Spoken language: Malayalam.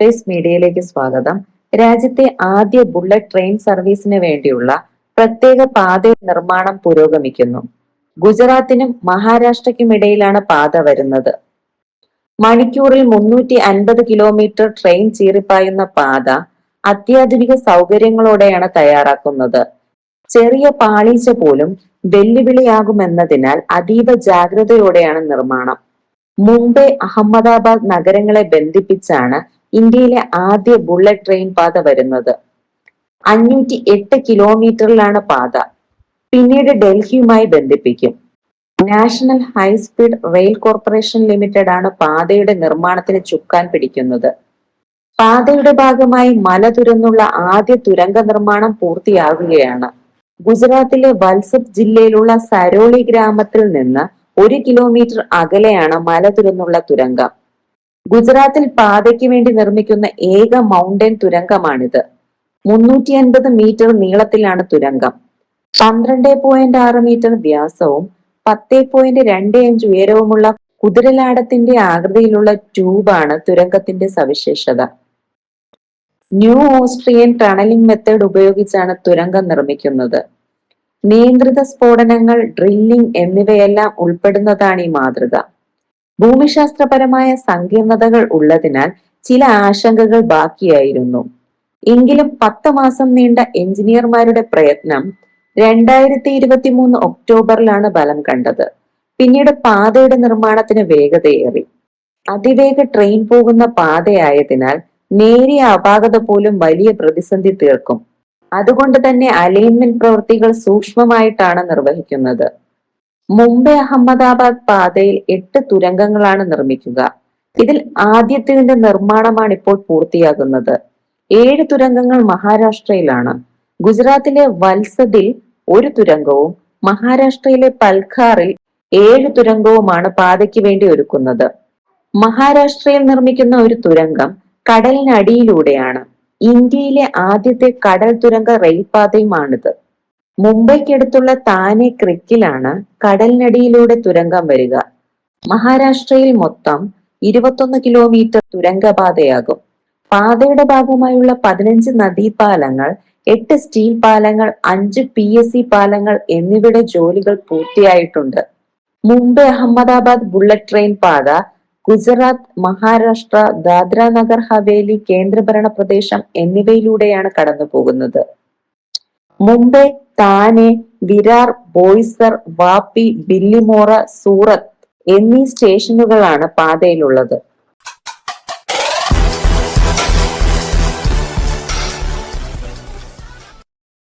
സ്പേസ് മീഡിയയിലേക്ക് സ്വാഗതം. രാജ്യത്തെ ആദ്യ ബുള്ളറ്റ് ട്രെയിൻ സർവീസിന് വേണ്ടിയുള്ള പ്രത്യേക പാത നിർമ്മാണം പുരോഗമിക്കുന്നു. ഗുജറാത്തിനും മഹാരാഷ്ട്രയ്ക്കും ഇടയിലാണ് പാത വരുന്നത്. മണിക്കൂറിൽ മുന്നൂറ്റി അൻപത് കിലോമീറ്റർ ട്രെയിൻ ചീറിപ്പായുന്ന പാത അത്യാധുനിക സൗകര്യങ്ങളോടെയാണ് തയ്യാറാക്കുന്നത്. ചെറിയ പാളീച്ച പോലും വെല്ലുവിളിയാകുമെന്നതിനാൽ അതീവ ജാഗ്രതയോടെയാണ് നിർമ്മാണം. മുംബൈ അഹമ്മദാബാദ് നഗരങ്ങളെ ബന്ധിപ്പിച്ചാണ് ഇന്ത്യയിലെ ആദ്യ ബുള്ളറ്റ് ട്രെയിൻ പാത വരുന്നത്. അഞ്ഞൂറ്റി എട്ട് കിലോമീറ്ററിലാണ് പാത. പിന്നീട് ഡൽഹിയുമായി ബന്ധിപ്പിക്കും. National high speed rail corporation limited ആണ് പാതയുടെ നിർമ്മാണത്തിന് ചുക്കാൻ പിടിക്കുന്നത്. പാതയുടെ ഭാഗമായി മല തുരന്നുള്ള ആദ്യ തുരങ്ക നിർമ്മാണം പൂർത്തിയാകുകയാണ് ഗുജറാത്തിലെ വത്സബ് ജില്ലയിലുള്ള സരോളി ഗ്രാമത്തിൽ നിന്ന് ഒരു കിലോമീറ്റർ അകലെയാണ് മല തുരന്നുള്ള തുരങ്കം. ഗുജറാത്തിൽ പാതയ്ക്ക് വേണ്ടി നിർമ്മിക്കുന്ന ഏക മൗണ്ടൻ തുരങ്കമാണിത്. മുന്നൂറ്റി അൻപത് മീറ്റർ നീളത്തിലാണ് തുരങ്കം. പന്ത്രണ്ട് പോയിന്റ് ആറ് മീറ്റർ വ്യാസവും പത്ത് പോയിന്റ് രണ്ട് അഞ്ച് ഉയരവുമുള്ള കുതിരലാടത്തിന്റെ ആകൃതിയിലുള്ള ട്യൂബാണ് തുരങ്കത്തിന്റെ സവിശേഷത. ന്യൂ ഓസ്ട്രിയൻ ടണലിംഗ് മെത്തേഡ് ഉപയോഗിച്ചാണ് തുരങ്കം നിർമ്മിക്കുന്നത്. നിയന്ത്രിത സ്ഫോടനങ്ങൾ ഡ്രില്ലിംഗ് എന്നിവയെല്ലാം ഉൾപ്പെടുന്നതാണ് ഈ മാതൃക. ഭൂമിശാസ്ത്രപരമായ സങ്കീർണതകൾ ഉള്ളതിനാൽ ചില ആശങ്കകൾ ബാക്കിയായിരുന്നു. എങ്കിലും പത്ത് മാസം നീണ്ട എഞ്ചിനീയർമാരുടെ പ്രയത്നം രണ്ടായിരത്തി ഇരുപത്തി മൂന്ന് ഒക്ടോബറിലാണ് ബലം കണ്ടത്. പിന്നീട് പാതയുടെ നിർമ്മാണത്തിന് വേഗതയേറി. അതിവേഗ ട്രെയിൻ പോകുന്ന പാതയായതിനാൽ നേരിയ അപാകത പോലും വലിയ പ്രതിസന്ധി തീർക്കും. അതുകൊണ്ട് തന്നെ അലൈൻമെന്റ് പ്രവൃത്തികൾ സൂക്ഷ്മമായിട്ടാണ് നിർവഹിക്കുന്നത്. മുംബൈ അഹമ്മദാബാദ് പാതയിൽ എട്ട് തുരങ്കങ്ങളാണ് നിർമ്മിക്കുക. ഇതിൽ ആദ്യത്തിന്റെ നിർമ്മാണമാണ് ഇപ്പോൾ പൂർത്തിയാകുന്നത്. ഏഴ് തുരങ്കങ്ങൾ മഹാരാഷ്ട്രയിലാണ്. ഗുജറാത്തിലെ വത്സദിൽ ഒരു തുരങ്കവും മഹാരാഷ്ട്രയിലെ പൽഖാറിൽ ഏഴ് തുരങ്കവുമാണ് പാതയ്ക്ക് വേണ്ടി ഒരുക്കുന്നത്. മഹാരാഷ്ട്രയിൽ നിർമ്മിക്കുന്ന ഒരു തുരങ്കം കടലിനടിയിലൂടെയാണ്. ഇന്ത്യയിലെ ആദ്യത്തെ കടൽ തുരങ്ക റെയിൽപാതയുമാണിത്. മുംബൈക്കടുത്തുള്ള താനെ ക്രിക്കിലാണ് കടലിനടിയിലൂടെ തുരങ്കം വരിക. മഹാരാഷ്ട്രയിൽ മൊത്തം ഇരുപത്തൊന്ന് കിലോമീറ്റർ തുരങ്കപാതയാകും. പാതയുടെ ഭാഗമായുള്ള പതിനഞ്ച് നദീപാലങ്ങൾ എട്ട് സ്റ്റീൽ പാലങ്ങൾ അഞ്ച് പി എസ് സി പാലങ്ങൾ എന്നിവയുടെ ജോലികൾ പൂർത്തിയായിട്ടുണ്ട്. മുംബൈ അഹമ്മദാബാദ് ബുള്ളറ്റ് ട്രെയിൻ പാത ഗുജറാത്ത് മഹാരാഷ്ട്ര ദാദ്ര നഗർ ഹവേലി കേന്ദ്രഭരണ പ്രദേശം എന്നിവയിലൂടെയാണ് കടന്നു പോകുന്നത് മുംബൈ താനെ വിരാർ ബോയ്സർ വാപ്പി ബില്ലിമോറ സൂറത്ത് എന്നീ സ്റ്റേഷനുകളാണ് പാതയിലുള്ളത്.